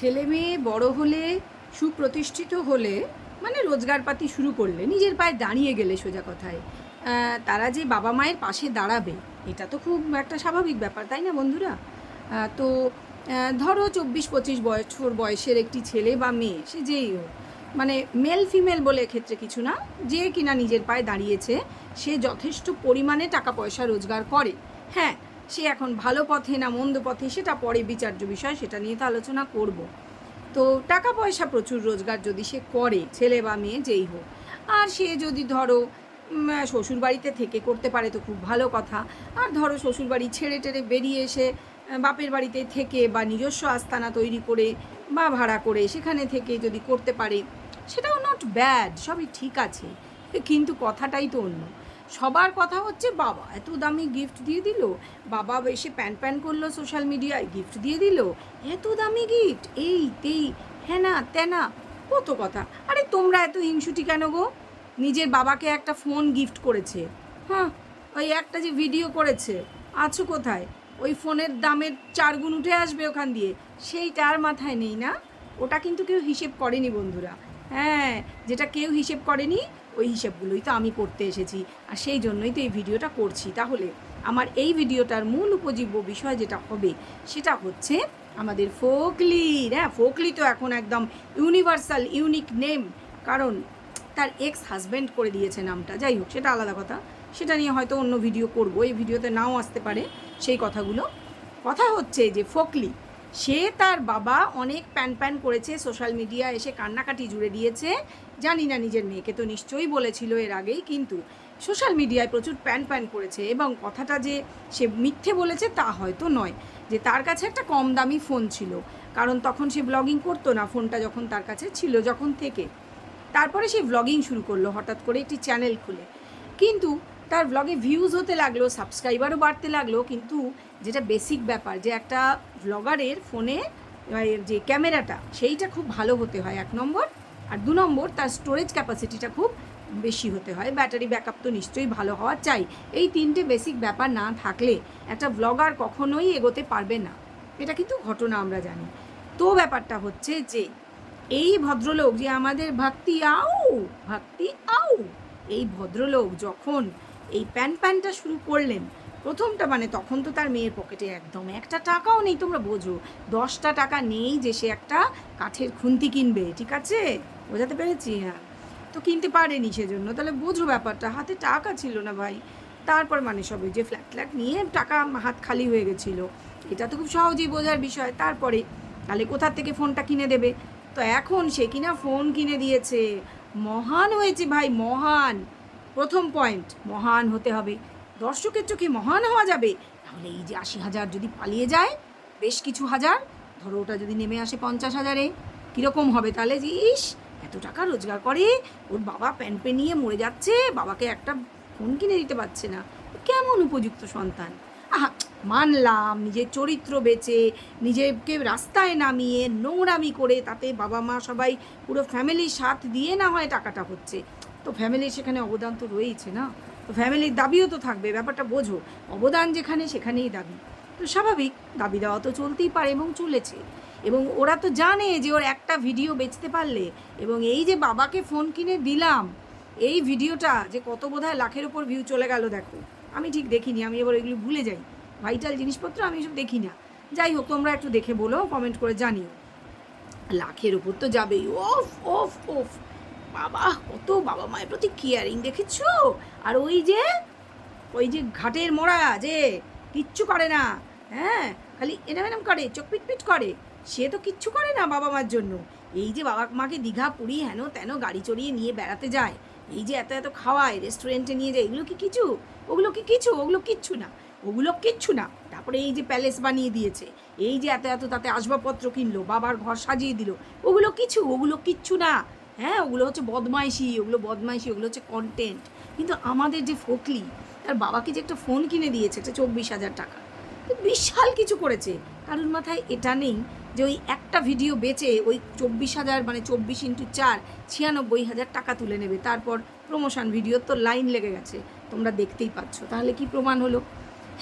ছেলে মেয়ে বড় হলে, সুপ্রতিষ্ঠিত হলে মানে রোজগারপাতি শুরু করলে, নিজের পায়ে দাঁড়িয়ে গেলে সোজা কথায় তারা যে বাবা মায়ের পাশে দাঁড়াবে, এটা তো খুব একটা স্বাভাবিক ব্যাপার, তাই না বন্ধুরা? তো ধরো চব্বিশ পঁচিশ বছর বয়সের একটি ছেলে বা মেয়ে, সে যেই হোক মানে মেল ফিমেল বলে ক্ষেত্রে কিছু না, যে কিনা নিজের পায়ে দাঁড়িয়েছে, সে যথেষ্ট পরিমাণে টাকা পয়সা রোজগার করে। হ্যাঁ সে এখন ভালো পথে না মন্দ পথে সেটা পরে বিচার্য বিষয় সেটা নিয়ে তো আলোচনা করব। তো টাকা পয়সা প্রচুর রোজগার যদি সে করে ছেলে বা মেয়ে যেই হোক। আর সে যদি ধরো উম, শ্বশুরবাড়িতে থেকে করতে পারে তো খুব ভালো কথা। আর ধরো শ্বশুরবাড়ি ছেড়ে টেড়ে বেরিয়ে এসে বাপের বাড়িতে থেকে বা নিজস্ব আস্তানা তৈরি করে বা ভাড়া করে সেখানে থেকে যদি করতে পারে সেটাও নট ব্যাড সবই ঠিক আছে। কিন্তু কথাটাই তো অন্য। সবার কথা হচ্ছে, বাবা এত দামি গিফট দিয়ে দিল, বাবা এসে প্যান প্যান করল সোশ্যাল মিডিয়ায় গিফট দিয়ে দিল, এত দামি গিফট এই তেই হ্যানা তেনা, কত কথা। আরে তোমরা এত হিংসুটি কেন গো? নিজের বাবাকে একটা ফোন গিফট করেছে হ্যাঁ ওই একটা যে ভিডিও করেছে, আছো কোথায়? ওই ফোনের দামের চার গুণ উঠে আসবে ওখান দিয়ে, সেইটা আর মাথায় নেই না? ওটা কিন্তু কেউ হিসেব করেনি বন্ধুরা হ্যাঁ যেটা কেউ হিসেব করেনি ওই হিসেবগুলোই তো আমি করতে এসেছি। আর সেই জন্যই তো এই ভিডিওটা করছি। তাহলে আমার এই ভিডিওটার মূল উপজীব্য বিষয় যেটা হবে, সেটা হচ্ছে আমাদের ফোকলির। হ্যাঁ ফোকলি তো এখন একদম ইউনিভার্সাল, ইউনিক নেম। কারণ তার এক্স হাজব্যান্ড করে দিয়েছে নামটা। যাই হোক, সেটা আলাদা কথা। সেটা নিয়ে হয়তো অন্য ভিডিও করব। এই ভিডিওতে নাও আসতে পারে সেই কথাগুলো। কথা হচ্ছে যে ফোকলি সে তার বাবা অনেক প্যান প্যান করেছে, সোশ্যাল মিডিয়া এসে কান্নাকাটি জুড়ে দিয়েছে। জানি না নিজের মেয়েকে তো নিশ্চয়ই বলেছিল এর আগেই, কিন্তু সোশ্যাল মিডিয়ায় প্রচুর প্যান প্যান করেছে এবং কথাটা যে সে মিথ্যে বলেছে তা হয়তো নয়। যে তার কাছে একটা কম দামি ফোন ছিল, কারণ তখন সে ব্লগিং করতো না, ফোনটা যখন তার কাছে ছিল যখন থেকে। তারপরে সে ব্লগিং শুরু করল হঠাৎ করে একটি চ্যানেল খুলে। কিন্তু তার ব্লগে ভিউজ হতে লাগল, সাবস্ক্রাইবারও বাড়তে লাগল, কিন্তু যেটা বেসিক ব্যাপার, যে একটা ব্লগারের ফোনে যে ক্যামেরাটা সেইটা খুব ভালো হতে হয় এক নম্বর। আর দু নম্বর, তার স্টোরেজ ক্যাপাসিটিটা খুব বেশি হতে হয়। ব্যাটারি ব্যাকআপ তো নিশ্চয়ই ভালো হওয়া চাই। এই তিনটে বেসিক ব্যাপার না থাকলে একটা ব্লগার কখনোই এগোতে পারবে না। এটা কিন্তু ঘটনা আমরা জানি। তো ব্যাপারটা হচ্ছে যে, এই ভদ্রলোক, যে আমাদের ভক্তি আউ ভক্তি আউ, এই ভদ্রলোক যখন এই প্যান প্যানটা শুরু করলেন প্রথমটা মানে তখন তো তার মেয়ের পকেটে একদম একটা টাকাও নেই, তোমরা বোঝো। দশটা টাকা নেই যে সে একটা কাঠের খুন্তি কিনবে, ঠিক আছে? বোঝাতে পেরেছি? হ্যাঁ। তো কিনতে পারেনি সেজন্য। তাহলে বোঝো ব্যাপারটা, হাতে টাকা ছিল না ভাই। তারপর মানে সব ওই যে ফ্ল্যাট ফ্ল্যাট নিয়ে টাকা হাত খালি হয়ে গেছিল। এটা তো খুব সহজেই বোঝার বিষয়। তারপরে তাহলে কোথা থেকে ফোনটা কিনে দেবে? তো এখন সে কিনা ফোন কিনে দিয়েছে। মহান হয়েছে ভাই, মহান। প্রথম পয়েন্ট মহান হতে হবে। দর্শকের চোখে মহান হওয়া যাবে। তাহলে এই যে আশি হাজার যদি পালিয়ে যায়, বেশ কিছু হাজার, ধরো ওটা যদি নেমে আসে পঞ্চাশ হাজারে, কীরকম হবে তাহলে? যে ইস, এত টাকা রোজগার করে, ওর বাবা প্যান পে নিয়ে মরে যাচ্ছে, বাবাকে একটা ফোন কিনে দিতে পারছে না। কেমন উপযুক্ত সন্তান? আহা, মানলাম, নিজের চরিত্র বেচে, নিজেকে রাস্তায় নামিয়ে, নোংরামি করে, তাতে বাবা মা সবাই পুরো ফ্যামিলির সাথ দিয়ে না হয় টাকাটা হচ্ছে। তো ফ্যামিলির সেখানে অবদান তো রয়েছে না? তো ফ্যামিলির দাবিও তো থাকবে, ব্যাপারটা বোঝো। অবদান যেখানে, সেখানেই দাবি। তো স্বাভাবিক, দাবি দেওয়া তো চলতেই পারে এবং চলেছে। এবং ওরা তো জানে যে ওর একটা ভিডিও বেচতে পারলে। এবং এই যে বাবাকে ফোন কিনে দিলাম, এই ভিডিওটা যে কত বোধহয় লাখের ওপর ভিউ চলে গেল দেখো। আমি ঠিক দেখিনি, আমি এবার এগুলো ভুলে যাই। ভাইটাল জিনিসপত্র আমি এসব দেখি না। যাই হোক, তোমরা একটু দেখে বলো কমেন্ট করে জানিও। লাখের উপর তো যাবেই। ওফ ওফ ওফ। বাবা, কত বাবা মায়ের প্রতি কেয়ারিং দেখেছ? আর ওই যে ওই যে ঘাটের মোড়া যে কিচ্ছু করে না। হ্যাঁ খালি এনাম এনাম করে, চোখ পিট পিট করে। সে তো কিচ্ছু করে না বাবা মার জন্য। এই যে বাবা মাকে দীঘা পুরী হেন তেন গাড়ি চড়িয়ে নিয়ে বেড়াতে যায়। এই যে এত এত খাওয়ায় রেস্টুরেন্টে নিয়ে যায়, এগুলো কি কিছু? ওগুলো কি কিছু? ওগুলো কিচ্ছু না। ওগুলো কিচ্ছু না। তারপরে এই যে প্যালেস বানিয়ে দিয়েছে। এই যে এত এত তাতে আসবাবপত্র কিনলো, বাবার ঘর সাজিয়ে দিল। ওগুলো কিছু, ওগুলো কিচ্ছু না। হ্যাঁ ওগুলো হচ্ছে বদমাইশি, ওগুলো বদমাইশি, ওগুলো হচ্ছে কন্টেন্ট কিন্তু আমাদের যে ফোকলি, তার বাবাকে যে একটা ফোন কিনে দিয়েছে একটা চব্বিশ হাজার টাকা। বিশাল কিছু করেছে। কারোর মাথায় এটা নেই যে ওই একটা ভিডিও বেচে ওই চব্বিশ হাজার মানে চব্বিশ ইন্টু চার, ছিয়ানব্বই হাজার টাকা তুলে নেবে। তারপর প্রমোশন ভিডিও তো লাইন লেগে গেছে। তোমরা দেখতেই পাচ্ছ। তাহলে কি প্রমাণ হলো?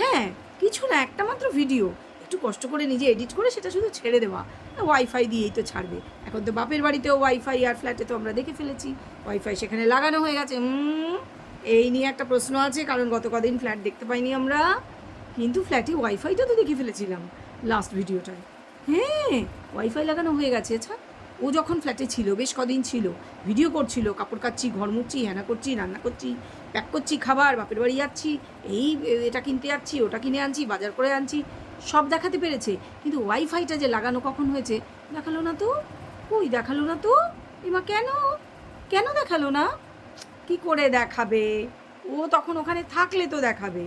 হ্যাঁ কিছু না, একটা মাত্র ভিডিও একটু কষ্ট করে নিজে এডিট করে সেটা শুধু ছেড়ে দেওয়া। ওয়াইফাই দিয়েই তো ছাড়বে। এখন তো বাপের বাড়িতেও ওয়াইফাই আর ফ্ল্যাটে তো আমরা দেখে ফেলেছি। ওয়াইফাই সেখানে লাগানো হয়ে গেছে। এই নিয়ে একটা প্রশ্ন আছে, কারণ গত কদিন ফ্ল্যাট দেখতে পাইনি আমরা। কিন্তু ফ্ল্যাটে ওয়াইফাইটা তো দেখে ফেলেছিলাম লাস্ট ভিডিওটায় হ্যাঁ ওয়াইফাই লাগানো হয়ে গেছে। আচ্ছা ও যখন ফ্ল্যাটে ছিল, বেশ কদিন ছিল ভিডিও করছিল, কাপড় কাচ্ছি, ঘর মুছছি হ্যানা করছি, রান্না করছি প্যাক করছি, খাবার, বাপের বাড়ি যাচ্ছি, এই, এটা কিনতে যাচ্ছি, ওটা কিনে আনছি, বাজার করে আনছি সব দেখাতে পেরেছে। কিন্তু ওয়াইফাইটা যে লাগানো কখন হয়েছে, দেখাল না তো? ওই দেখাল না তো? এমা কেন? কেন দেখাল না? কি করে দেখাবে? ও তখন ওখানে থাকলে তো দেখাবে।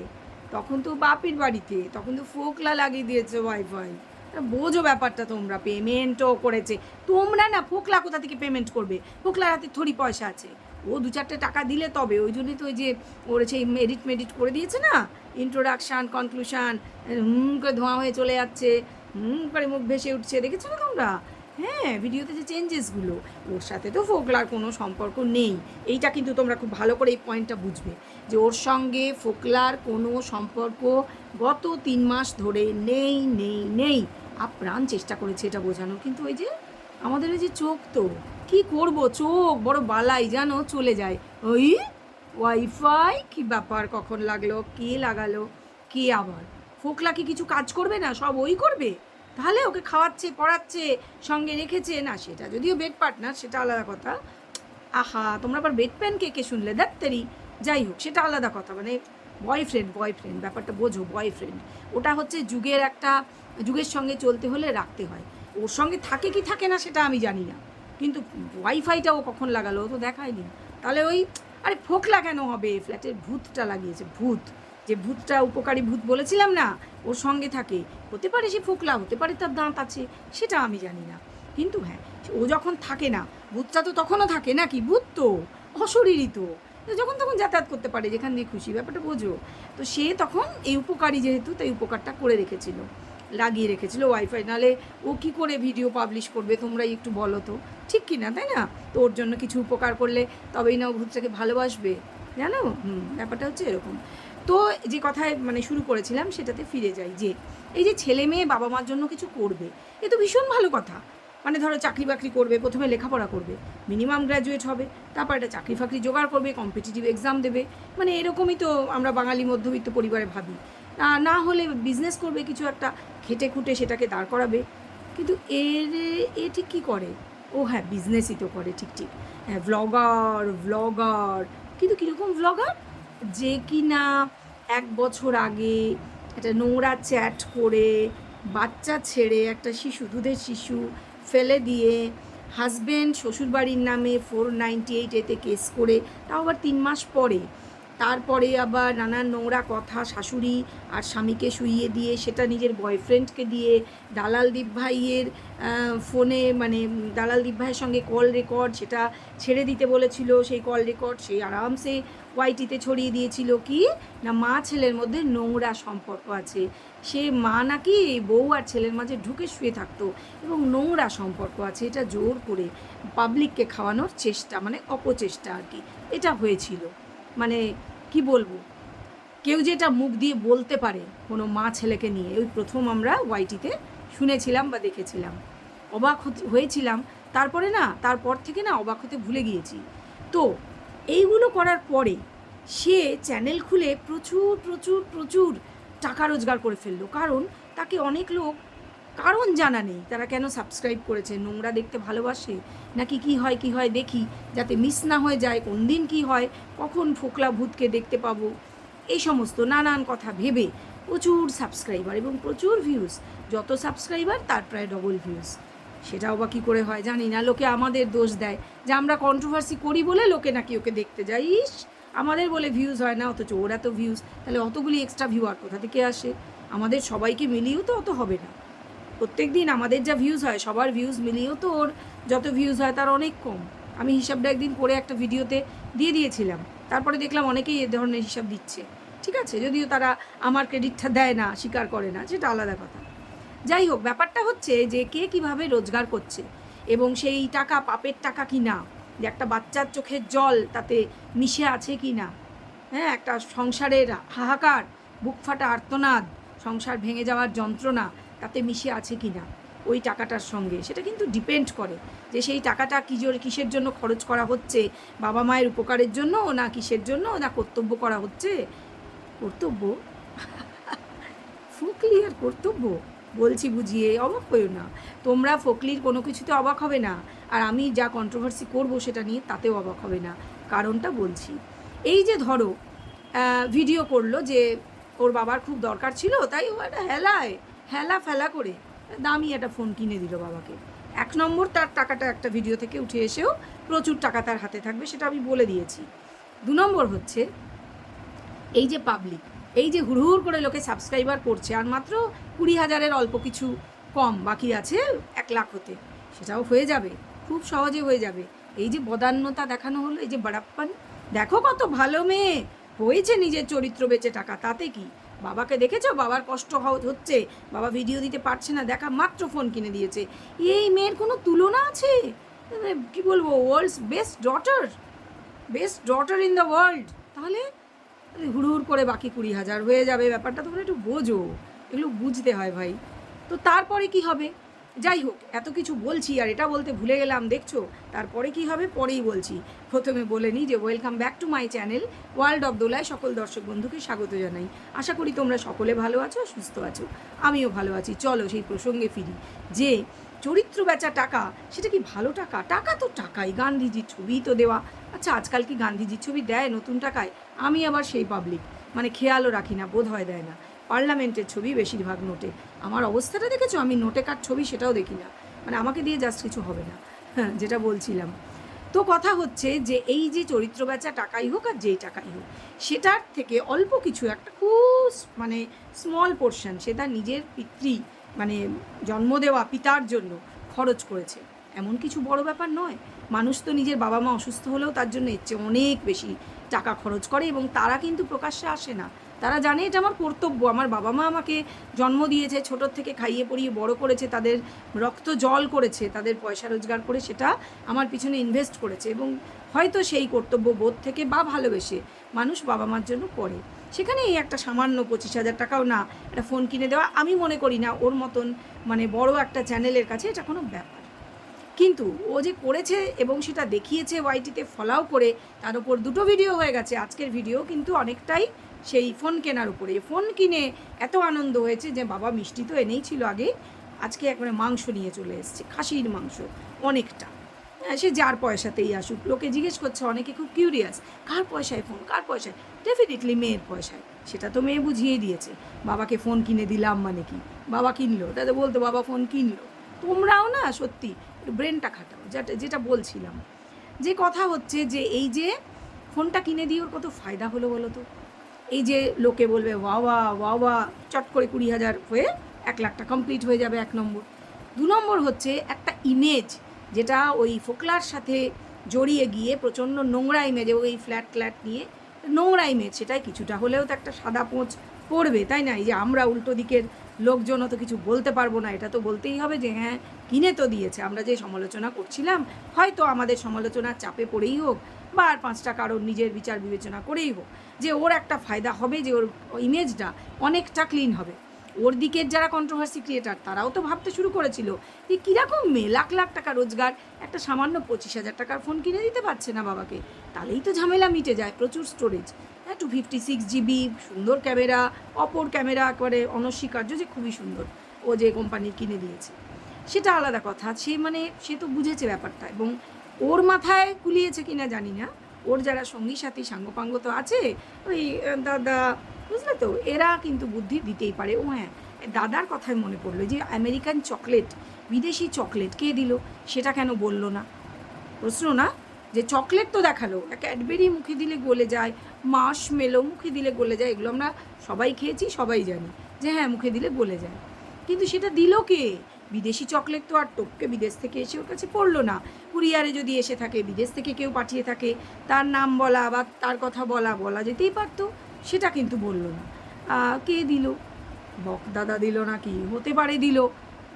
তখন তো বাপির বাড়িতে, তখন তো ফোকলা লাগিয়ে দিয়েছে ওয়াইফাই। বোঝো ব্যাপারটা তোমরা পেমেন্টও করেছে। তোমরা না ফোকলা কোথা থেকে পেমেন্ট করবে? ফোকলার হাতে থোড়ি পয়সা আছে। ও দু চারটে টাকা দিলে তবে, ওই জন্যই তো ওই যে ওর সেই এডিট মেডিট করে দিয়েছে না? ইন্ট্রোডাকশান কনক্লুশন হুম করে ধোঁয়া হয়ে চলে যাচ্ছে, হুম করে মুখ ভেসে উঠছে, দেখেছ না তোমরা? হ্যাঁ ভিডিওতে যে চেঞ্জেসগুলো ওর সাথে তো ফোকলার কোনো সম্পর্ক নেই। এইটা কিন্তু তোমরা খুব ভালো করে এই পয়েন্টটা বুঝবে যে ওর সঙ্গে ফোকলার কোনো সম্পর্ক গত তিন মাস ধরে নেই নেই নেই। আপ্রাণ চেষ্টা করেছে এটা বোঝানো কিন্তু ওই যে আমাদের ওই যে চোখ তো কি করব? চোখ বড় বালাই, জানো? চলে যায়। ওই ওয়াইফাই? কি ব্যাপার? কখন লাগল? কে লাগালো? কে আবার? ফোকলা কি কিছু কাজ করবে না? সব ওই করবে? তাহলে ওকে খাওয়াচ্ছে, পড়াচ্ছে, সঙ্গে রেখেছে। না, সেটা যদিও বেড পার্টনার সেটা আলাদা কথা। আহা, তোমরা আবার বেড প্যান কে কে শুনলে? ডাক্তারি যাই হোক, সেটা আলাদা কথা। মানে বয়ফ্রেন্ড বয়ফ্রেন্ড ব্যাপারটা বোঝো বয়ফ্রেন্ড ওটা হচ্ছে যুগের একটা, যুগের সঙ্গে চলতে হলে রাখতে হয়। ওর সঙ্গে থাকে কি থাকে না, সেটা আমি জানি না। কিন্তু ওয়াইফাইটা ও কখন লাগালো? ও তো দেখায়নি। তাহলে ওই, আরে ফোকলা কেন হবে? ফ্ল্যাটের ভূতটা লাগিয়েছে, ভূত। যে ভূতটা উপকারী ভূত বলেছিলাম না, ওর সঙ্গে থাকে। হতে পারে সে ফোকলা, হতে পারে তার দাঁত আছে, সেটা আমি জানি না। কিন্তু হ্যাঁ ও যখন থাকে না, ভূতটা তো তখনও থাকে নাকি? ভূত তো, অশরীরই তো যখন তখন যাতায়াত করতে পারে, যেখান দিয়ে খুশি, ব্যাপারটা বোঝো। তো সে তখন এই উপকারী যেহেতু, তাই উপকারটা করে রেখেছিল। লাগিয়ে রেখেছিল ওয়াইফাই। নালে ও কি করে ভিডিও পাবলিশ করবে তোমরাই একটু বলো তো। ঠিক কি না তাই না? তো ওর জন্য কিছু উপকার করলে তবেই না ও ভূতটাকে ভালোবাসবে। জানো? হুম, ব্যাপারটা হচ্ছে এরকম। তো যে কথায় মানে শুরু করেছিলাম সেটাতে ফিরে যাই যে, এই যে ছেলে মেয়ে বাবা মার জন্য কিছু করবে, এ তো ভীষণ ভালো কথা। মানে ধরো চাকরি বাকরি করবে, প্রথমে লেখাপড়া করবে মিনিমাম গ্র্যাজুয়েট হবে, তারপর একটা চাকরি ফাকরি জোগাড় করবে কম্পিটিটিভ এক্সাম দেবে। মানে এরকমই তো আমরা বাঙালি মধ্যবিত্ত পরিবারে ভাবি। না হলে বিজনেস করবে, কিছু একটা খেটে খুঁটে সেটাকে দাঁড় করাবে। কিন্তু এর এ ঠিক কী করে? ও হ্যাঁ বিজনেসই তো করে, ঠিক ঠিক। হ্যাঁ ভ্লগার ভ্লগার কিন্তু কীরকম ভ্লগার যে কি না এক বছর আগে একটা নোংরা চ্যাট করে, বাচ্চা ছেড়ে একটা শিশু, দুধের শিশু ফেলে দিয়ে হাজব্যান্ড শ্বশুরবাড়ির নামে ফোর নাইনটি এইট এতে কেস করে, তাও আবার তিন মাস পরে তারপরে আবার নানান নোংরা কথা শাশুড়ি আর স্বামীকে শুইয়ে দিয়ে, সেটা নিজের বয়ফ্রেন্ডকে দিয়ে, দালাল দীপ ভাইয়ের ফোনে মানে দালাল দীপ ভাইয়ের সঙ্গে কল রেকর্ড সেটা ছেড়ে দিতে বলেছিল, সেই কল রেকর্ড সেই আরামসে ওয়াইটিতে ছড়িয়ে দিয়েছিল কি, না মা ছেলের মধ্যে নোংরা সম্পর্ক আছে। সে মা নাকি বউ আর ছেলের মাঝে ঢুকে শুয়ে থাকতো এবং নোংরা সম্পর্ক আছে, এটা জোর করে পাবলিককে খাওয়ানোর চেষ্টা মানে অপচেষ্টা আর কি, এটা হয়েছিল। মানে কি বলব? কেউ যেটা মুখ দিয়ে বলতে পারে কোনো মা ছেলেকে নিয়ে ওই প্রথম আমরা ওয়াইটিতে শুনেছিলাম বা দেখেছিলাম। অবাক হয়েছিলাম। তারপরে না, তারপর থেকে না অবাক হতে ভুলে গিয়েছি। তো এইগুলো করার পরে সে চ্যানেল খুলে প্রচুর প্রচুর প্রচুর টাকা রোজগার করে ফেলল। কারণ তাকে অনেক লোক কারণ জানা নেই। তারা কেন সাবস্ক্রাইব করেছে? নোংরা দেখতে ভালোবাসে? নাকি কি হয় কি হয় দেখি? যাতে মিস না হয়ে যায়, কোন দিন কি হয়? কখন ফোকলা ভূতকে দেখতে পাবো? এই সমস্ত নানান কথা ভেবে প্রচুর সাবস্ক্রাইবার এবং প্রচুর ভিউজ যত সাবস্ক্রাইবার তার প্রায় ডবল ভিউজ সেটাও বা কী করে হয় জানি না। লোকে আমাদের দোষ দেয়। যে আমরা কন্ট্রোভার্সি করি বলে লোকে নাকি ওকে দেখতে যায়। ইস, আমাদের বলে ভিউজ হয় না, অথচ ওর এত ভিউজ তাহলে অতগুলি এক্সট্রা ভিউ আর কোথা থেকে আসে? আমাদের সবাইকে মিলিয়েও তো অত হবে না। প্রত্যেক দিন আমাদের যা ভিউজ হয়, সবার ভিউজ মিলিয়েও তো ওর যত ভিউজ হয় তার অনেক কম। আমি হিসাবটা একদিন করে একটা ভিডিওতে দিয়ে দিয়েছিলাম। তারপরে দেখলাম অনেকেই এ ধরনের হিসাব দিচ্ছে। ঠিক আছে? যদিও তারা আমার ক্রেডিটটা দেয় না, স্বীকার করে না, সেটা আলাদা কথা। যাই হোক, ব্যাপারটা হচ্ছে যে কে কীভাবে রোজগার করছে এবং সেই টাকা পাপের টাকা কি না? যে একটা বাচ্চার চোখের জল তাতে মিশে আছে কি না? হ্যাঁ একটা সংসারের হাহাকার, বুক ফাটা আর্তনাদ, সংসার ভেঙে যাওয়ার যন্ত্রণা তাতে মিশে আছে কি না, ওই টাকাটার সঙ্গে। সেটা কিন্তু ডিপেন্ড করে যে সেই টাকাটা কি কিসের জন্য খরচ করা হচ্ছে, বাবা মায়ের উপকারের জন্য না কিসের জন্য, না কর্তব্য করা হচ্ছে? কর্তব্য? ফোকলি আর কর্তব্য? বলছি বুঝিয়ে, অবাক হয়েও না। তোমরা ফোকলির কোনো কিছুতে অবাক হবে না, আর আমি যা কন্ট্রোভার্সি করব সেটা নিয়ে তাতেও অবাক হবে না। কারণটা বলছি। এই যে ধরো ভিডিও করল যে ওর বাবার খুব দরকার ছিল, তাই ও একটা হেলায় হেলা ফেলা করে দামি একটা ফোন কিনে দিল বাবাকে। এক নম্বর তার টাকাটা একটা ভিডিও থেকে উঠে এসেও প্রচুর টাকা তার হাতে থাকবে সেটা আমি বলে দিয়েছি। দু নম্বর হচ্ছে, এই যে পাবলিক এই যে হুড়হুড় করে লোকে সাবস্ক্রাইবার করছে, আর মাত্র কুড়ি হাজারের অল্প কিছু কম বাকি আছে এক লাখ হতে, সেটাও হয়ে যাবে, খুব সহজে হয়ে যাবে। এই যে বদান্যতা দেখানো হলো, এই যে বাড়াপ্পান, দেখো কত ভালো মেয়ে, হয়েছে নিজের চরিত্র বেচে টাকা, তাতে কি? বাবাকে দেখেছ? বাবার কষ্ট হচ্ছে। বাবা ভিডিও দিতে পারছে না, দেখা মাত্র ফোন কিনে দিয়েছে। এই মেয়ের কোনো তুলনা আছে? কী কি বলব world's best daughter best daughter in the world তাহলে হুড়হুড় করে বাকি কুড়ি হাজার হয়ে যাবে, ব্যাপারটা তোমরা একটু বোঝো। এগুলো বুঝতে হয় ভাই। তো তারপরে কি হবে? যাই হোক, এত কিছু বলছি আর এটা বলতে ভুলে গেলাম, দেখছ? তারপরে কি হবে? পরেই বলছি। প্রথমে বলে নিই যে welcome back to my channel world of দোলায় সকল দর্শক বন্ধুকে স্বাগত জানাই। আশা করি তোমরা সকলে ভালো আছো সুস্থ আছো। আমিও ভালো আছি। চলো সেই প্রসঙ্গে ফিরি যে, চরিত্র বেচা টাকা, সেটা কি ভালো টাকা? টাকা তো টাকাই। গান্ধীজির ছবি তো দেওয়া। আচ্ছা আজকাল কি গান্ধীজির ছবি দেয় নতুন টাকায়? আমি আবার সেই পাবলিক মানে খেয়ালও রাখি না বোধ হয় দেয় না। পার্লামেন্টের ছবি বেশিরভাগ নোটে। আমার অবস্থাটা দেখেছ? আমি নোটে কার ছবি সেটাও দেখি না। মানে আমাকে দিয়ে জাস্ট কিছু হবে না। হ্যাঁ যেটা বলছিলাম। তো কথা হচ্ছে যে এই যে চরিত্র বেচা টাকাই হোক আর যেই টাকাই হোক, সেটার থেকে অল্প কিছু একটা খুব মানে স্মল পোর্শন সে তার নিজের পিতৃ মানে জন্ম দেওয়া পিতার জন্য খরচ করেছে। এমন কিছু বড় ব্যাপার নয়। মানুষ তো নিজের বাবা মা অসুস্থ হলেও তার জন্য এর চেয়ে অনেক বেশি টাকা খরচ করে এবং তারা কিন্তু প্রকাশ্যে আসে না। তারা জানে এটা আমার কর্তব্য। আমার বাবা মা আমাকে জন্ম দিয়েছে ছোটোর থেকে খাইয়ে পড়িয়ে বড় করেছে, তাদের রক্ত জল করেছে, তাদের পয়সা রোজগার করে সেটা আমার পিছনে ইনভেস্ট করেছে এবং হয়তো সেই কর্তব্য বোধ থেকে বা ভালোবেসে মানুষ বাবা মার জন্য করে। সেখানে এই একটা সামান্য পঁচিশ হাজার টাকাও না, একটা ফোন কিনে দেওয়া আমি মনে করি না, ওর মতন মানে বড় একটা চ্যানেলের কাছে এটা কোনো ব্যাপার। কিন্তু ও যে করেছে এবং সেটা দেখিয়েছে ওয়াইটিতে ফলাও করে, তার উপর দুটো ভিডিও হয়ে গেছে। আজকের ভিডিও কিন্তু অনেকটাই সেই ফোন কেনার উপরে। ফোন কিনে এত আনন্দ হয়েছে যে বাবা মিষ্টি তো এনেই ছিল আগে। আজকে একবারে মাংস নিয়ে চলে এসেছে খাসির মাংস অনেকটা। হ্যাঁ, সে যার পয়সাতেই আসুক। লোকে জিজ্ঞেস করছে অনেকে খুব কিউরিয়াস কার পয়সায় ফোন? কার পয়সায়? ডেফিনেটলি মেয়ের পয়সায়। সেটা তো মেয়ে বুঝিয়ে দিয়েছে। বাবাকে ফোন কিনে দিলাম মানে কি? বাবা কিনলো। তাতে বলতো বাবা ফোন কিনলো। তোমরাও না সত্যি ব্রেনটা খাটাও যেটা যেটা বলছিলাম। যে কথা হচ্ছে যে এই যে ফোনটা কিনে দিয়ে ওর কত ফায়দা হলো বলো তো? এই যে লোকে বলবে ওয়াওয়া ওয়াওয়া চট করে কুড়ি হাজার হয়ে এক লাখটা কমপ্লিট হয়ে যাবে এক নম্বর। দু নম্বর হচ্ছে একটা ইমেজ যেটা ওই ফোকলার সাথে জড়িয়ে গিয়ে প্রচণ্ড নোংরা ইমেজে ওই ফ্ল্যাট ফ্ল্যাট নিয়ে নোংরা ইমেজ সেটাই কিছুটা হলেও তো একটা সাদা পোঁচ পড়বে, তাই না? এই যে আমরা উল্টো দিকের লোকজনও তো কিছু বলতে পারব না, এটা তো বলতেই হবে যে হ্যাঁ কিনে তো দিয়েছে। আমরা যে সমালোচনা করছিলাম, হয়তো আমাদের সমালোচনার চাপে পড়েই হোক বা আর পাঁচটা কারোর নিজের বিচার বিবেচনা করেই হোক। যে ওর একটা ফায়দা হবে, যে ওর ইমেজটা অনেকটা ক্লিন হবে। ওর দিকের যারা কন্ট্রোভার্সি ক্রিয়েটার তারাও তো ভাবতে শুরু করেছিল যে কীরকম মেয়ে লাখ লাখ টাকা রোজগার, একটা সামান্য পঁচিশ হাজার টাকার ফোন কিনে দিতে পারছে না বাবাকে। তাহলেই তো ঝামেলা মিটে যায় প্রচুর স্টোরেজ হ্যাঁ টু ফিফটি সিক্স জিবি সুন্দর ক্যামেরা অপর ক্যামেরা একবারে অনস্বীকার্য যে খুবই সুন্দর। ও যে কোম্পানির কিনে দিয়েছে। সেটা আলাদা কথা। সে মানে সে তো বুঝেছে ব্যাপারটা এবং ওর মাথায় কুলিয়েছে কিনা জানি না। ওর যারা সঙ্গী সাথী, সাঙ্গপাঙ্গ তো আছে, ওই দাদা, বুঝলে তো? এরা কিন্তু বুদ্ধি দিতেই পারে। ও হ্যাঁ দাদার কথায় মনে পড়ল যে আমেরিকান চকলেট, বিদেশি চকলেট কে দিল? সেটা কেন বলল না? প্রশ্ন না, যে চকলেট তো দেখাল। ক্যাডবেরি মুখে দিলে গলে যায় মাস মেলো মুখে দিলে গলে যায়, এগুলো আমরা সবাই খেয়েছি, সবাই জানি যে হ্যাঁ মুখে দিলে গলে যায়। কিন্তু সেটা দিল কে? বিদেশি চকলেট তো আর টপকে বিদেশ থেকে এসে ওর কাছে পড়ল না। কুরিয়ারে যদি এসে থাকে, বিদেশ থেকে কেউ পাঠিয়ে থাকে, তার নাম বলা বা তার কথা বলা বলা যেতেই পারতো, সেটা কিন্তু বলল না। কে দিল? বক দাদা দিল না কি? হতে পারে দিল,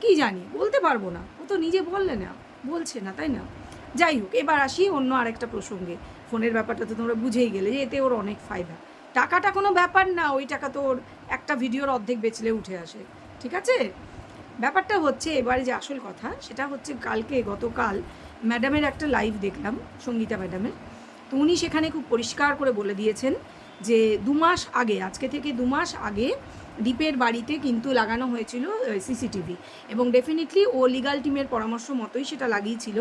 কি জানি, বলতে পারব না। ও তো নিজে বললে না, বলছে না, তাই না? যাই হোক, এবার আসি অন্য আরেকটা প্রসঙ্গে। ফোনের ব্যাপারটা তো তোমরা বুঝেই গেলে যে এতে ওর অনেক ফায়দা। টাকাটা কোনো ব্যাপার না, ওই টাকা তো ওর একটা ভিডিওর অর্ধেক বেচলে উঠে আসে, ঠিক আছে? ব্যাপারটা হচ্ছে, এবারে যে আসল কথা, সেটা হচ্ছে কালকে, গতকাল ম্যাডামের একটা লাইভ দেখলাম, সঙ্গীতা ম্যাডামের। তো উনি সেখানে খুব পরিষ্কার করে বলে দিয়েছেন যে দু মাস আগে, আজকে থেকে দু মাস আগে দ্বীপের বাড়িতে কিন্তু লাগানো হয়েছিল সিসিটিভি এবং ডেফিনেটলি ও লিগাল টিমের পরামর্শ মতোই সেটা লাগিয়েছিল।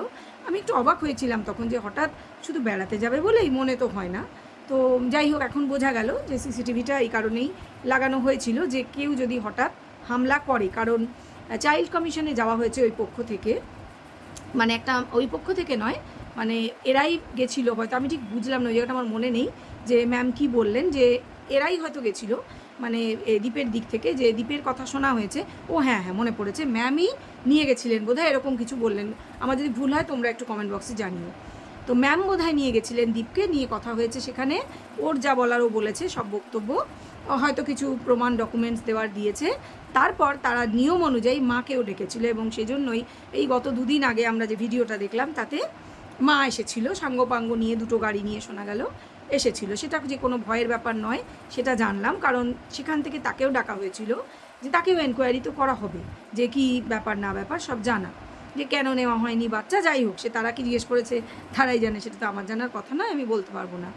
আমি একটু অবাক হয়েছিলাম তখন যে হঠাৎ শুধু বেড়াতে যাবে বলেই মনে তো হয় না। তো যাই হোক, এখন বোঝা গেল যে সিসিটিভিটা এই কারণেই লাগানো হয়েছিল যে কেউ যদি হঠাৎ হামলা করে, কারণ চাইল্ড কমিশনে যাওয়া হয়েছে ওই পক্ষ থেকে। মানে একটা ওই পক্ষ থেকে নয় মানে এরাই গেছিল, হয়তো আমি ঠিক বুঝলাম না, ওই জায়গাটা আমার মনে নেই, যে ম্যাম কি বললেন, যে এরাই হয়তো গেছিল মানে দ্বীপের দিক থেকে, যে দ্বীপের কথা শোনা হয়েছে, ও হ্যাঁ হ্যাঁ মনে পড়েছে ম্যামই নিয়ে গেছিলেন, বোধহয় এরকম কিছু বললেন, আমার যদি ভুল হয় তোমরা একটু কমেন্ট বক্সে জানিও। তো ম্যাম বোধহয় নিয়ে গেছিলেন দীপকে, নিয়ে কথা হয়েছে সেখানে, ওর যা বলারও বলেছে, সব বক্তব্য। হয়তো কিছু প্রমাণ ডকুমেন্টস দেওয়ার দিয়েছে। তারপর তারা নিয়ম অনুযায়ী মাকেও ডেকেছিল এবং সেজন্যই এই গত দুদিন আগে আমরা যে ভিডিওটা দেখলাম, তাতে মা এসেছিল, সাঙ্গপাঙ্গ নিয়ে দুটো গাড়ি নিয়ে শোনা গেল, এসেছিল। সেটা যে কোনো ভয়ের ব্যাপার নয়, সেটা জানলাম, কারণ সেখান থেকে তাকেও ডাকা হয়েছিল যে তাকেও এনকোয়ারি তো করা হবে, যে কি ব্যাপার না ব্যাপার, সব জানা। যে কেন নেওয়া হয়নি, বাচ্চা যাই হোক, সে তারা কি জিজ্ঞেস করেছে, তারাই জানে, সেটা তো আমার জানার কথা নয়, আমি বলতে পারব না।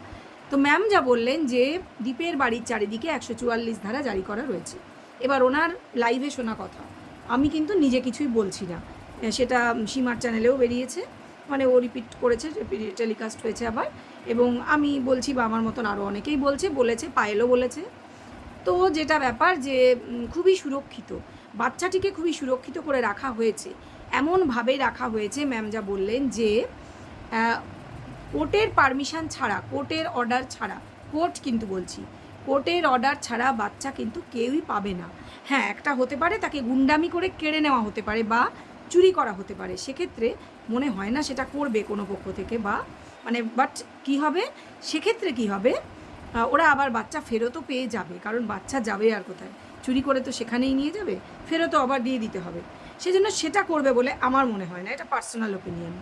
তো ম্যাম যা বললেন যে দ্বীপের বাড়ির চারিদিকে একশো চুয়াল্লিশ ধারা জারি করা রয়েছে। এবার ওনার লাইভে শোনা কথা। আমি কিন্তু নিজে কিছুই বলছি না। সেটা সীমার চ্যানেলেও বেরিয়েছে। মানে ও রিপিট করেছে টেলিকাস্ট হয়েছে আবার। এবং আমি বলছি বা আমার মতন আরও অনেকেই বলছে, বলেছে, পায়েলও বলেছে। তো যেটা ব্যাপার যে খুবই সুরক্ষিত। বাচ্চাটিকে খুবই সুরক্ষিত করে রাখা হয়েছে। এমনভাবে রাখা হয়েছে, ম্যাম যা বললেন যে কোর্টের পারমিশন ছাড়া, কোর্টের অর্ডার ছাড়া, কোর্ট কিন্তু বলছি, কোর্টের অর্ডার ছাড়া বাচ্চা কিন্তু কেউই পাবে না। হ্যাঁ একটা হতে পারে তাকে গুন্ডামি করে কেড়ে নেওয়া হতে পারে বা চুরি করা হতে পারে। সেক্ষেত্রে মনে হয় না সেটা করবে কোনো পক্ষ থেকে বা মানে বাট কি হবে? সেক্ষেত্রে কি হবে? ওরা আবার বাচ্চা ফেরতও পেয়ে যাবে, কারণ বাচ্চা যাবে আর কোথায়? চুরি করে তো সেখানেই নিয়ে যাবে, ফেরতও আবার দিয়ে দিতে হবে। সেজন্য সেটা করবে বলে আমার মনে হয় না, এটা পার্সোনাল ওপিনিয়ন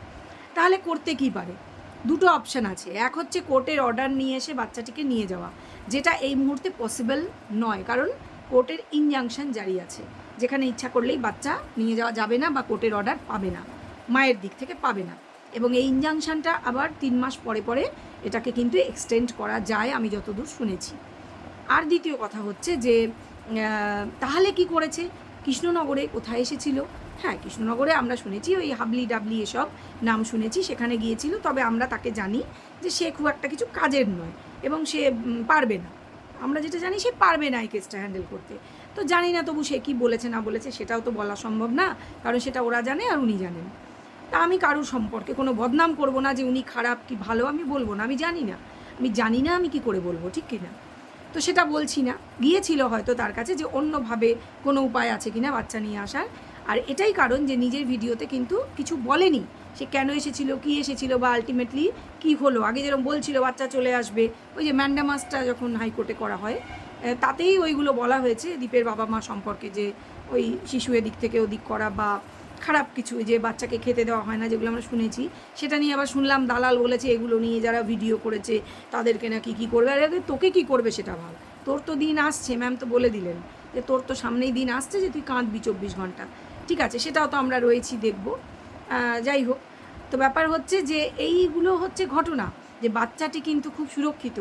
তাহলে করতে কি পারে? দুটো অপশান আছে। এক হচ্ছে কোর্টের অর্ডার নিয়ে এসে বাচ্চাটিকে নিয়ে যাওয়া, যেটা এই মুহূর্তে পসিবল নয়, কারণ কোর্টের ইনজাংশন জারি আছে, যেখানে ইচ্ছা করলেই বাচ্চা নিয়ে যাওয়া যাবে না বা কোর্টের অর্ডার পাবে না, মায়ের দিক থেকে পাবে না। এবং এই ইনজাংশনটা আবার তিন মাস পরে পরে এটাকে কিন্তু এক্সটেন্ড করা যায়, আমি যতদূর শুনেছি। আর দ্বিতীয় কথা হচ্ছে যে তাহলে কি করেছে? কৃষ্ণনগরে কোথায় এসেছিল? হ্যাঁ কৃষ্ণনগরে আমরা শুনেছি ওই হাবলি ডাবলি এসব নাম শুনেছি, সেখানে গিয়েছিল, তবে আমরা তাকে জানি যে সে খুব একটা কিছু কাজের নয় এবং সে পারবে না। আমরা যেটা জানি সে পারবে না এই কেসটা হ্যান্ডেল করতে। তো জানি না তবু সে কি বলেছে, না বলেছে, সেটাও তো বলা সম্ভব না, কারণ সেটা ওরা জানে আর উনি জানেন। তা আমি কারোর সম্পর্কে কোনো বদনাম করব না যে উনি খারাপ কি ভালো আমি বলব না, আমি জানি না। আমি জানি না আমি কি করে বলব, ঠিক কি না তো সেটা বলছি না। গিয়েছিল হয়তো তার কাছে যে অন্যভাবে কোনো উপায় আছে কিনা বাচ্চা নিয়ে আসার আর এটাই কারণ যে নিজের ভিডিওতে কিন্তু কিছু বলেনি। সে কেন এসেছিল, কি এসেছিল বা আলটিমেটলি কি হলো? আগে যেরকম বলছিল, বাচ্চা চলে আসবে। ওই যে ম্যান্ডামাসটা যখন হাইকোর্টে করা হয় তাতেই ওইগুলো বলা হয়েছে দীপের বাবা মা সম্পর্কে যে ওই শিশু এদিক থেকে ওদিক করা বা খারাপ কিছু, যে বাচ্চাকে খেতে দেওয়া হয় না, যেগুলো আমরা শুনেছি। সেটা নিয়ে আবার শুনলাম, দালাল বলেছে এগুলো নিয়ে যারা ভিডিও করেছে, তাদেরকে নাকি কী করবে? আর, তোকে কী করবে সেটা ভাব। তোর তো দিন আসছে, ম্যাম তো বলে দিলেন যে তোর তো সামনেই দিন আসছে যে তুই কাঁদবি চব্বিশ ঘণ্টা। ঠিক আছে, সেটাও তো আমরা রয়েছি, দেখব। যাই হোক, তো ব্যাপার হচ্ছে যে এইগুলো হচ্ছে ঘটনা, যে বাচ্চাটি কিন্তু খুব সুরক্ষিত।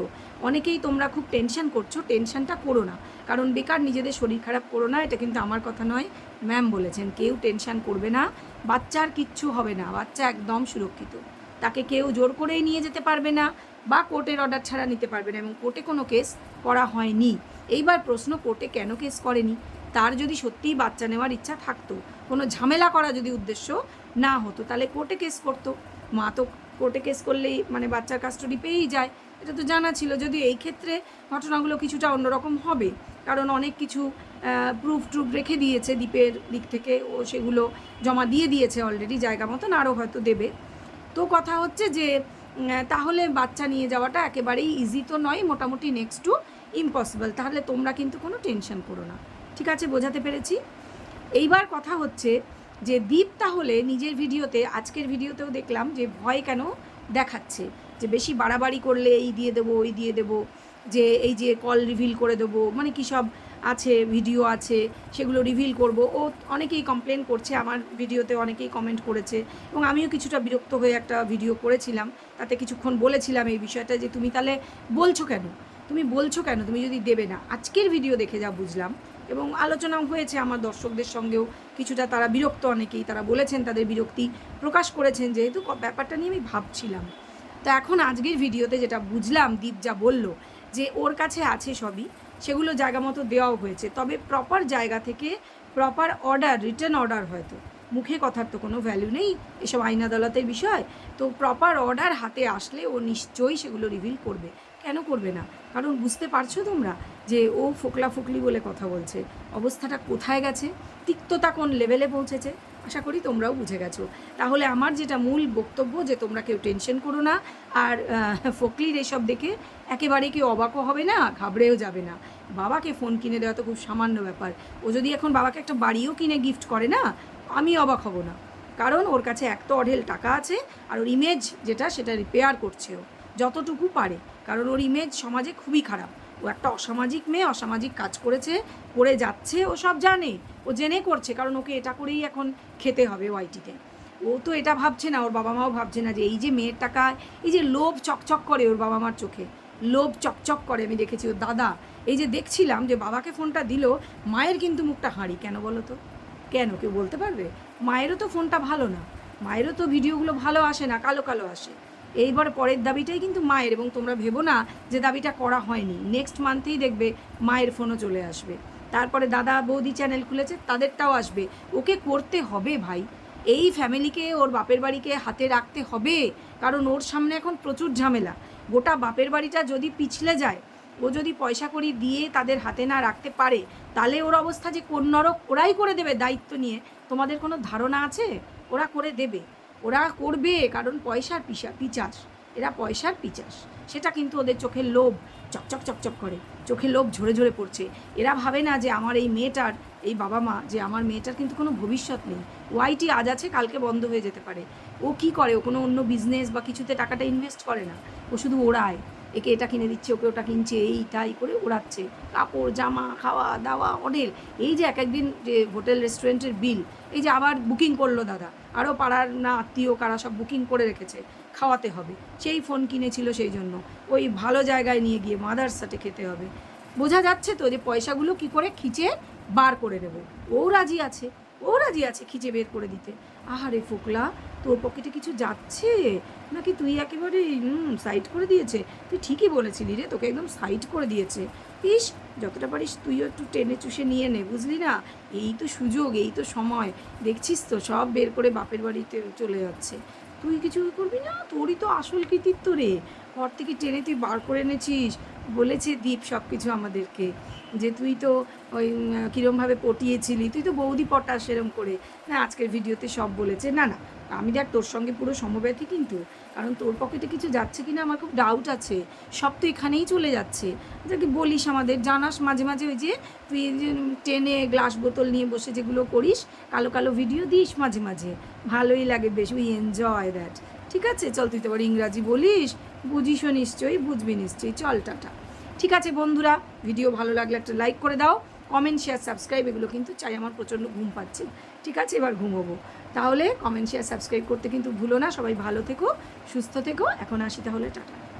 অনেকেই তোমরা খুব টেনশন করছ টেনশনটা করো না। কারণ বেকার নিজেদের শরীর খারাপ করো না, এটা কিন্তু আমার কথা নয় ম্যাম বলেছেন, কেউ টেনশন করবে না, বাচ্চার কিচ্ছু হবে না, বাচ্চা একদম সুরক্ষিত। তাকে কেউ জোর করেই নিয়ে যেতে পারবে না, বা কোর্টের অর্ডার ছাড়া নিতে পারবে না, এবং কোর্টে কোনো কেস করা হয়নি। এইবার প্রশ্ন, কোর্টে কেন কেস করেনি? তার যদি সত্যিই বাচ্চা নেওয়ার ইচ্ছা থাকতো কোনো ঝামেলা করা যদি উদ্দেশ্য না হতো, তাহলে কোর্টে কেস করতো। মা তো কোর্টে কেস করলেই মানে বাচ্চার কাস্টডি পেয়েই যায়, এটা তো জানা ছিল। যদি এই ক্ষেত্রে ঘটনাগুলো কিছুটা অন্যরকম হবে, কারণ অনেক কিছু প্রুফ ট্রুফ রেখে দিয়েছে দ্বীপের দিক থেকে, ও সেগুলো জমা দিয়ে দিয়েছে অলরেডি জায়গা মতন, আরও হয়তো দেবে। তো কথা হচ্ছে যে তাহলে বাচ্চা নিয়ে যাওয়াটা একেবারেই ইজি তো নয়, মোটামুটি নেক্সট টু ইম্পসিবল তাহলে তোমরা কিন্তু কোনো টেনশন করো না। ঠিক আছে, বোঝাতে পেরেছি? এইবার কথা হচ্ছে যে দীপ তাহলে নিজের ভিডিওতে, আজকের ভিডিওতেও দেখলাম যে ভয় কেন দেখাচ্ছে? যে বেশি বাড়াবাড়ি করলে এই দিয়ে দেবো, ওই দিয়ে দেবো, যে এই যে কল রিভিল করে দেবো মানে কী সব আছে, ভিডিও আছে, সেগুলো রিভিল করব। ও অনেকেই কমপ্লেন করছে, আমার ভিডিওতে অনেকেই কমেন্ট করেছে এবং আমিও কিছুটা বিরক্ত হয়ে একটা ভিডিও করেছিলাম। তাতে কিছুক্ষণ বলেছিলাম এই বিষয়টা যে, তুমি তাহলে বলছো কেন? তুমি বলছো কেন? তুমি যদি দেবে না। আজকের ভিডিও দেখে যা বুঝলাম এবং আলোচনাও হয়েছে আমার দর্শকদের সঙ্গেও। কিছুটা তারা বিরক্ত অনেকেই, তারা বলেছেন তাদের বিরক্তি প্রকাশ করেছেন যেহেতু ব্যাপারটা নিয়ে আমি ভাবছিলাম। তো এখন আজকের ভিডিওতে যেটা বুঝলাম, দীপ যা বলল যে ওর কাছে আছে সবই, সেগুলো জায়গা মতো দেওয়াও হয়েছে। তবে প্রপার জায়গা থেকে প্রপার অর্ডার রিটার্ন অর্ডার হয়তো। মুখে কথার তো কোনো ভ্যালু নেই, এসব আইন আদালতের বিষয়। তো প্রপার অর্ডার হাতে আসলে ও নিশ্চয়ই সেগুলো রিভিল করবে। কেন করবে না? কারণ বুঝতে পারছ তোমরা যে ও ফোকলা ফুকলি বলে কথা বলছে। অবস্থাটা কোথায় গেছে? তিক্ততা কোন লেভেলে পৌঁছেছে? আশা করি তোমরাও বুঝে গেছো। তাহলে আমার যেটা মূল বক্তব্য যে তোমরা কেউ টেনশন করো না, আর ফকলির এসব দেখে একেবারে কেউ অবাকও হবে না, ঘাবড়েও যাবে না। বাবাকে ফোন কিনে দেওয়া তো খুব সামান্য ব্যাপার। ও যদি এখন বাবাকে একটা বাড়িও কিনে গিফট করে না, আমি অবাক হব না। কারণ ওর কাছে এক তো অঢেল টাকা আছে, আর ওর ইমেজ যেটা, সেটা রিপেয়ার করছে ও। যতটুকু পারে। কারণ ওর ইমেজ সমাজে খুবই খারাপ। ও একটা অসামাজিক মেয়ে, অসামাজিক কাজ করেছে, করে যাচ্ছে, ও সব জানে। ও জেনে করছে, কারণ ওকে এটা করেই এখন খেতে হবে ওয়াইটিতে ও তো এটা ভাবছে না, ওর বাবা মাও ভাবছে না যে এই যে মেয়ের টাকা এই যে লোভ চকচক করে ওর বাবা মার চোখে। লোভ চকচক করে, আমি দেখেছি ওর দাদা। এই যে দেখছিলাম যে বাবাকে ফোনটা দিল, মায়ের কিন্তু মুখটা হাঁড়ি। কেন বলো তো? কেন? কেউ বলতে পারবে? মায়েরও তো ফোনটা ভালো না। মায়েরও তো ভিডিওগুলো ভালো আসে না, কালো কালো আসে। এইবার পরের দাবিটাই কিন্তু মায়ের, এবং তোমরা ভেবো না যে দাবিটা করা হয়নি। নেক্সট মান্থেই দেখবে মায়ের ফোনও চলে আসবে। তারপরে দাদা বৌদি চ্যানেল খুলেছে, তাদেরটাও আসবে। ওকে করতে হবে ভাই। এই ফ্যামিলিকে ওর বাপের বাড়িকে হাতে রাখতে হবে, কারণ ওর সামনে এখন প্রচুর ঝামেলা। গোটা বাপের বাড়িটা যদি পিছলে যায়, ও যদি পয়সা করি দিয়ে তাদের হাতে না রাখতে পারে, তাহলে ওর অবস্থা যে কোন নরক, ওরাই করে দেবে দায়িত্ব নিয়ে। তোমাদের কোনো ধারণা আছে? ওরা করে দেবে। ওরা করবে কারণ পয়সার পিসা পিচাস এরা পয়সার পিচাস সেটা কিন্তু ওদের চোখের লোভ চকচক চকচক করে। চোখে লোভ ঝরে ঝরে পড়ছে। এরা ভাবে না যে আমার এই মেয়েটার, এই বাবা মা, যে আমার মেয়েটার কিন্তু কোনো ভবিষ্যৎ নেই। ওয়াইটি আজ আছে, কালকে বন্ধ হয়ে যেতে পারে। ও কি করে? ও কোনো অন্য বিজনেস বা কিছুতে টাকাটা ইনভেস্ট করে না। ও শুধু ওড়ায় একে এটা কিনে দিচ্ছে, ওকে ওটা কিনছে, এই তাই করে ওড়াচ্ছে। কাপড়, জামা, খাওয়া, দাওয়া, অডেল। এই যে এক একদিন যে হোটেল, রেস্টুরেন্টের বিল, এই যে আবার বুকিং করল দাদা। আরও পাড়ার না আত্মীয়, কারা সব বুকিং করে রেখেছে, খাওয়াতে হবে। সেই ফোন কিনেছিল সেই জন্য। ওই ভালো জায়গায় নিয়ে গিয়ে মাদার সাথে খেতে হবে। বোঝা যাচ্ছে তো যে পয়সাগুলো কি করে খিচে বার করে নেবে ও রাজি আছে, ও রাজি আছে খিচে বের করে দিতে। আহারে ফোকলা তোর পকেটে কিছু যাচ্ছে? নাকি তুই একেবারে সাইড করে দিয়েছে? তুই ঠিকই বলেছিলি রে, তোকে একদম সাইড করে দিয়েছে। ইস, যতটা পারিস তুইও একটু টেনে চুষে নিয়ে নে, বুঝলি না? এই তো সুযোগ, এই তো সময়। দেখছিস তো, সব বের করে বাপের বাড়িতে চলে যাচ্ছে। তুই কিছু করবি না? তোরই তো আসল কৃতিত্ব রে। ঘর থেকে টেনে তুই বার করে এনেছিস। বলেছে দীপ সব কিছু আমাদেরকে। যে তুই তো ওই কীরমভাবে পটিয়েছিলি? তুই তো বৌদি পটা সেরম করে। না, আজকের ভিডিওতে সব বলেছে। না না আমি দেখ তোর সঙ্গে পুরো সমব্যথী কিন্তু, কারণ তোর পকেটে কিছু যাচ্ছে কি না আমার খুব ডাউট আছে। সব তো এখানেই চলে যাচ্ছে। যাকে বলিস আমাদের? জানাস মাঝে মাঝে ওই যে তুই টেনে গ্লাস বোতল নিয়ে বসে যেগুলো করিস, কালো কালো ভিডিও দিস মাঝে মাঝে। ভালোই লাগে বেশ, উই এনজয় দ্যাট ঠিক আছে? চল তুই তো আবার ইংরাজি বলিস। বুঝিসও নিশ্চয়ই, বুঝবি নিশ্চয়ই। চল, টাটা। ঠিক আছে বন্ধুরা ভিডিও ভালো লাগলে একটা লাইক করে দাও। কমেন্ট শেয়ার সাবস্ক্রাইব এগুলো কিন্তু চাই। আমার প্রচণ্ড ঘুম পাচ্ছে। ঠিক আছে? এবার ঘুমোবো। তাহলে কমেন্ট শেয়ার সাবস্ক্রাইব করতে কিন্তু ভুলো না। সবাই ভালো থেকো, সুস্থ থেকো। এখন আসি তাহলে, টাটা।